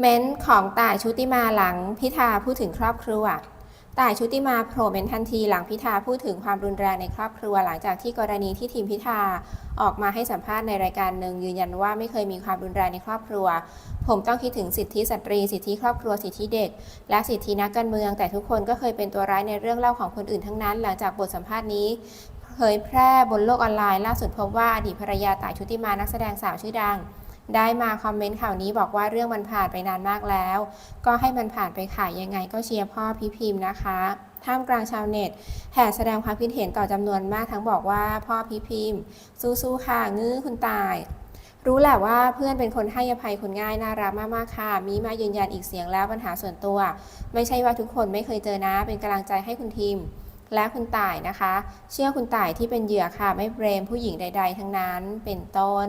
เม้นท์ของต่ายชุติมาหลังพิธาพูดถึงครอบครัวต่ายชุติมาโผล่เม้นท์ทันทีหลังพิธาพูดถึงความรุนแรงในครอบครัวหลังจากที่กรณีที่ทีมพิธาออกมาให้สัมภาษณ์ในรายการหนึ่งยืนยันว่าไม่เคยมีความรุนแรงในครอบครัว ผมต้องคิดถึงสิทธิสตรี สิทธิครอบครัวสิทธิเด็ก และสิทธินักการเมืองแต่ทุกคนก็เคยเป็นตัวร้ายในเรื่องเล่าของคนอื่นทั้งนั้น หลังจากบทสัมภาษณ์นี้เผยแพร่บนโลกออนไลน์ล่าสุดพบว่าอดีตภรรยาต่ายชุติมานักแสดงสาวชื่อดัง ได้มาคอมเมนต์ข่าวนี้บอกว่าเรื่องมันผ่านไปนานมากแล้ว ก็ให้มันผ่านไปค่ะยังไงก็เชียร์พ่อพี่พิมพ์นะคะท่ามกลางชาวเน็ตแห่แสดงความคิดเห็นต่อจำนวนมากทั้งบอกว่าพ่อพี่พิมพ์ สู้ๆค่ะงื้อคุณตาย รู้แหละว่าเพื่อนเป็นคนให้อภัยคนง่ายน่ารักมากๆค่ะ มีมายืนยันอีกเสียงแล้วปัญหาส่วนตัว ไม่ใช่ว่าทุกคนไม่เคยเจอนะ เป็นกำลังใจให้คุณทีมและคุณต่ายนะคะ เชื่อคุณต่ายที่เป็นเหยื่อค่ะไม่เบรมผู้หญิงใด ๆ ทั้งนั้นเป็นต้น